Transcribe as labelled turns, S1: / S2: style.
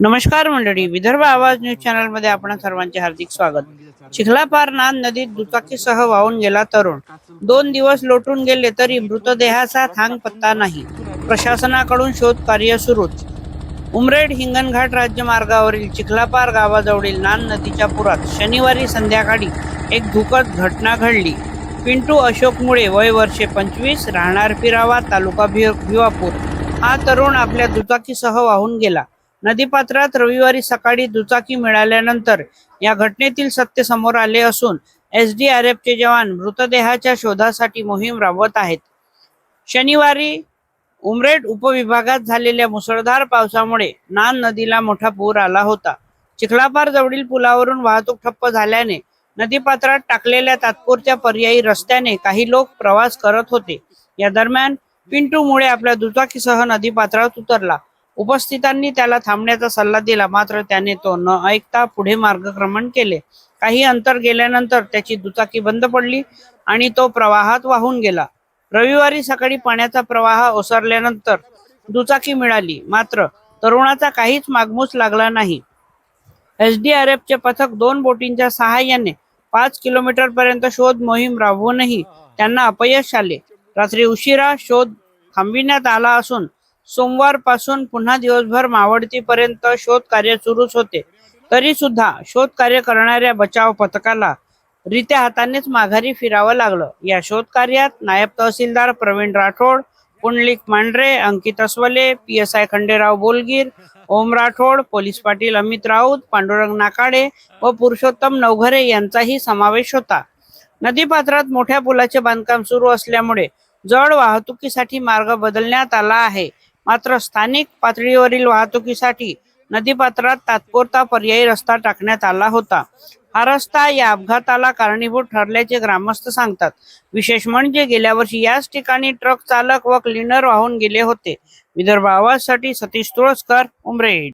S1: नमस्कार मंडळी विदर्भ आवाज न्यूज चॅनलमध्ये आपण सर्वांचे हार्दिक स्वागत. चिखलापार नाद नदीत दुचाकीसह वाहून गेला तरुण. दोन दिवस लोटून गेले तरी मृतदेहाचा थांग पत्ता नाही. प्रशासनाकडून शोध कार्य सुरूच. उमरेड हिंगणघाट राज्य मार्गावरील चिखलापार गावाजवळील नान नदीच्या पुरात शनिवारी संध्याकाळी एक धुकट घटना घडली. पिंटू अशोक मुळे वय वर्षे पंचवीस राहणार पिरावा तालुका भिवापूर. हा तरुण आपल्या दुचाकीसह वाहून गेला. नदीपात्रात रविवारी सकाळी दुचाकी मिळाल्यानंतर या घटनेतील सत्य समोर आले असून एस डी आर चे जवान मृतदेहाच्या शोधासाठी मोहीम राबवत आहेत. शनिवारी उमरेड उपविभागात झालेल्या मुसळधार पावसामुळे नान नदीला मोठा पूर आला होता. चिखलापार जवळील पुलावरून वाहतूक ठप्प झाल्याने नदीपात्रात टाकलेल्या तात्पुरत्या पर्यायी रस्त्याने काही लोक प्रवास करत होते. या दरम्यान पिंटू मुळे आपल्या दुचाकीसह नदीपात्रात उतरला. उपस्थितांनी त्याला थांबण्याचा सल्ला दिला. मात्र त्याने तो न ऐकता पुढे मार्गक्रमण केले. काही अंतर गेल्यानंतर त्याची दुचाकी बंद पडली आणि तो प्रवाहात वाहून गेला. रविवारी सकाळी पाण्याचा प्रवाह ओसरल्यानंतर दुचाकी मिळाली. मात्र तरुणाचा काहीच मागमूस लागला नाही. एस डी आर चे पथक दोन बोटींच्या सहाय्याने पाच किलोमीटर पर्यंत शोध मोहीम राबवूनही त्यांना अपयश आले. रात्री उशिरा शोध थांबविण्यात आला असून सोमवारपासून पुन्हा दिवसभर मावळतीपर्यंत शोध कार्य सुरूच होते. तरी सुद्धा शोध कार्य करणाऱ्या बचाव पथकाला रित्या हातानेच माघारी फिरावं लागलं. या शोध कार्यात नायब तहसीलदार Praveen Rathod Pundlik Mandhare Ankit Aswale P S I Khanderao Bolgir Om Rathod police Patil Amit Raut Pandurang Nakade व पुरुषोत्तम नवघरे यांचाही समावेश होता. नदीपात्रात मोठ्या पुलाचे बांधकाम सुरू असल्यामुळे जड वाहतुकीसाठी मार्ग बदलण्यात आला आहे. मात्र स्थानिक पातळीवरील वाहतुकीसाठी नदीपात्रात तात्पुरता पर्यायी रस्ता टाकण्यात आला होता. हा रस्ता या अपघाताला कारणीभूत ठरल्याचे ग्रामस्थ सांगतात. विशेष म्हणजे गेल्या वर्षी याच ठिकाणी ट्रक चालक व क्लिनर वाहून गेले होते. विदर्भ आवाजसाठी सतीश तुळसकर उमरेड.